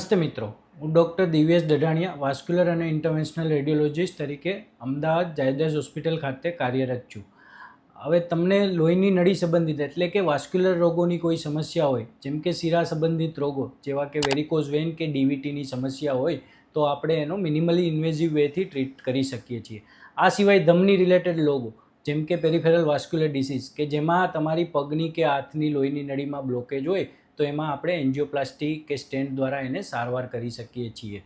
નમસ્તે મિત્રો. હું ડૉક્ટર દિવ્યેશ દઢાણિયા, વાસ્ક્યુલર અને ઇન્ટરવેન્શનલ રેડિયોલોજિસ્ટ તરીકે અમદાવાદ જાયદાસ હોસ્પિટલ ખાતે કાર્યરત છું. હવે તમને લોહીની નળી સંબંધિત, એટલે કે વાસ્ક્યુલર રોગોની કોઈ સમસ્યા હોય, જેમ કે શિરા સંબંધિત રોગો, જેવા કે વેરિકોઝ વેન કે ડીવીટીની સમસ્યા હોય, તો આપણે એનો મિનિમલી ઇન્વેઝિવ વેથી ટ્રીટ કરી શકીએ છીએ. આ સિવાય ધમની રિલેટેડ રોગો, જેમ કે પેરિફેરલ વાસ્ક્યુલર ડિસીઝ કે જેમાં તમારી પગની કે હાથની લોહીની નળીમાં બ્લોકેજ હોય તો એમાં આપણે એન્જિયોપ્લાસ્ટી કે સ્ટેન્ટ દ્વારા એને સારવાર કરી શકીએ છીએ.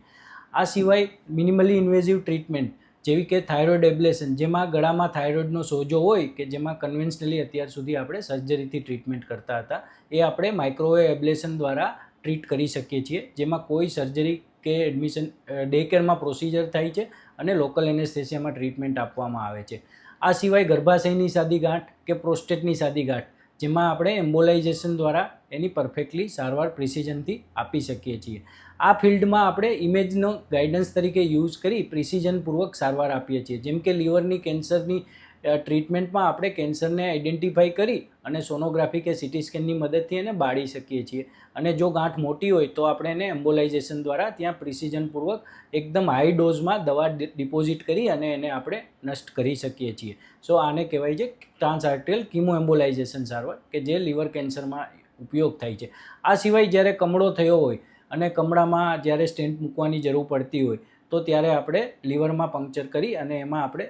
આ સિવાય મિનિમલી ઇન્વેઝિવ ટ્રીટમેન્ટ, જેવી કે થાઇરોઇડ એબ્લેશન, જેમાં ગળામાં થાઇરોઇડનો સોજો હોય કે જેમાં કન્વેન્શનલી અત્યાર સુધી આપણે સર્જરીથી ટ્રીટમેન્ટ કરતા હતા, એ આપણે માઇક્રોવેવ એબ્લેશન દ્વારા ટ્રીટ કરી શકીએ છીએ, જેમાં કોઈ સર્જરી કે એડમિશન ડે કેરમાં પ્રોસિજર થાય છે અને લોકલ એનેસ્થેસિયામાં ટ્રીટમેન્ટ આપવામાં આવે છે. આ સિવાય ગર્ભાશયની સાદી ગાંઠ કે પ્રોસ્ટેટની સાદી ગાંઠ જેમાં આપણે એમ્બોલાઇઝેશન દ્વારા એની પરફેક્ટલી સારવાર પ્રિસિઝનથી આપી શકીએ છીએ. આ ફિલ્ડમાં આપણે ઇમેજનો ગાઈડન્સ તરીકે યુઝ કરી પ્રિસિઝનપૂર્વક સારવાર આપીએ છીએ. જેમ કે લીવરની કેન્સરની ટ્રીટમેન્ટમાં આપણે કેન્સરને આઈડેન્ટિફાઈ કરી અને સોનોગ્રાફી કે સિટી સ્કેનની મદદથી એને બાળી શકીએ છીએ. અને જો ગાંઠ મોટી હોય તો આપણે એને એમ્બોલાઇઝેશન દ્વારા ત્યાં પ્રિસિઝનપૂર્વક એકદમ હાઈ ડોઝમાં દવા ડિપોઝિટ કરી અને એને આપણે નષ્ટ કરી શકીએ છીએ. સો આને કહેવાય છે ટ્રાન્સ આર્ટેરિયલ કિમો એમ્બોલાઇઝેશન સારવાર, કે જે લીવર કેન્સરમાં ઉપયોગ થાય છે. આ સિવાય જ્યારે કમળો થયો હોય અને કમળામાં જ્યારે સ્ટેન્ટ મૂકવાની જરૂર પડતી હોય તો ત્યારે આપણે લીવરમાં પંક્ચર કરી અને એમાં આપણે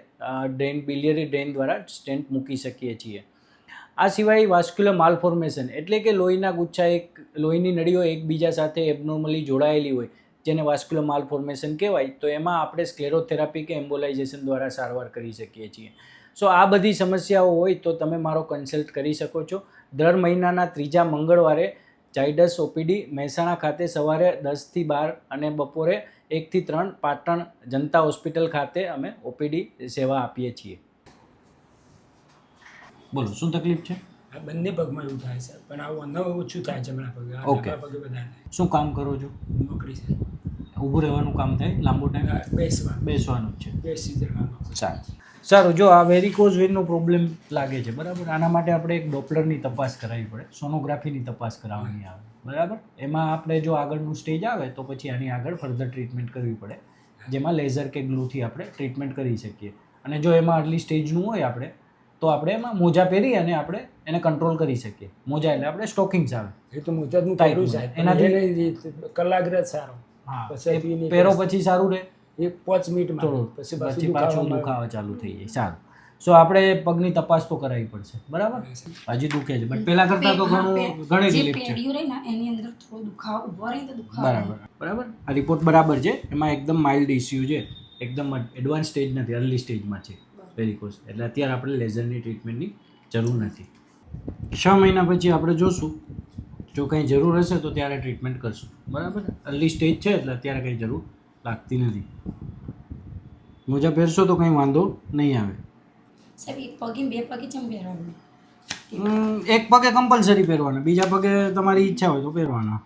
ડ્રેન બિલિયરી ડ્રેન દ્વારા સ્ટેન્ટ મૂકી શકીએ છીએ. આ સિવાય વાસ્ક્યુલર માલફોર્મેશન એટલે કે લોહીના ગુચ્છા એક, લોહીની નળીઓ એકબીજા સાથે એબનોર્મલી જોડાયેલી હોય, જેને વાસ્ક્યુલર માલફોર્મેશન કહેવાય, તો એમાં આપણે સ્ક્લેરોથેરાપી કે એમ્બોલાઇઝેશન દ્વારા સારવાર કરી શકીએ છીએ. સો આ બધી સમસ્યાઓ હોય તો તમે મારો કન્સલ્ટ કરી શકો છો. દર મહિનાના ત્રીજા મંગળવારે ચાઇડસ ઓપીડી મહેસાણા ખાતે સવારે દસથી બાર અને બપોરે એકથી ત્રણ પાટણ જનતા હોસ્પિટલ ખાતે અમે ઓપીડી સેવા આપીએ છીએ. બોલો શું તકલીફ છે? આ બંને પગમાં એવું થાય છે પણ આવું ન ઓછું થાય જમણા પગે. ઓકે. પગે વધારે શું કામ કરો છો? નોકરી છે. ઊભું રહેવાનું કામ થાય? લાંબો ટાઈમ બેસવા બેસવાનું. છે. બેસી જવાનું સારું. સારું જો આ વેરિકોઝ વેનનો પ્રોબ્લેમ લાગે છે બરાબર? આના માટે આપણે એક ડોપલરની તપાસ કરાવવી પડે. સોનોગ્રાફીની તપાસ કરાવવાની આવે બરાબર? એમાં આપણે જો આગળનું સ્ટેજ આવે તો પછી આની આગળ ફર્ધર ટ્રીટમેન્ટ કરવી પડે. જેમાં લેઝર કે ગ્લુથી આપણે ટ્રીટમેન્ટ કરી શકીએ. અને જો એમાં અર્લી સ્ટેજનું હોય આપણે તો આપણે એમાં મોજા પહેરી અને આપણે એને કંટ્રોલ કરી શકીએ. મોજા એટલે આપણે સ્ટોકિંગ્સ આવે. એ તો મોજાનું એનાથી કલાક રહે સારો. હા પછી પહેરો પછી સારું રહે. એક પાંચ મિનિટમાં થોડું પછી પછી પાછું દુખાવા ચાલુ થઈ જાય. સારું. સો આપણે પગની તપાસ તો કરાવી પડશે. બરાબર? હજી દુખે છે. બટ પહેલા કરતાં તો ઘણું ઘણી રિલીફ છે. એની અંદર થોડો દુખાવો ઊભો રહે તો દુખાવો બરાબર. બરાબર? આ રિપોર્ટ બરાબર છે. એમાં એકદમ માઇલ્ડ ઇસ્યુ છે. એકદમ એડવાન્સ સ્ટેજ નથી. અર્લી સ્ટેજમાં છે. વેરિકોઝ એટલે અત્યારે આપણે લેઝરની ટ્રીટમેન્ટની જરૂર નથી. છ મહિના પછી આપણે જોશું. જો કંઈ જરૂર હશે તો ત્યારે ટ્રીટમેન્ટ કરશું. બરાબર? અર્લી સ્ટેજ છે એટલે અત્યારે કંઈ જરૂર લાગતી નથી. મોજા પહેરશો તો કંઈ વાંધો નહીં આવે. સાહેબ એક પગે બે પગે ચમ પહેરવાનું? એક પગે કમ્પલસરી પહેરવાના બીજા પગે તમારી ઈચ્છા હોય તો પહેરવાના.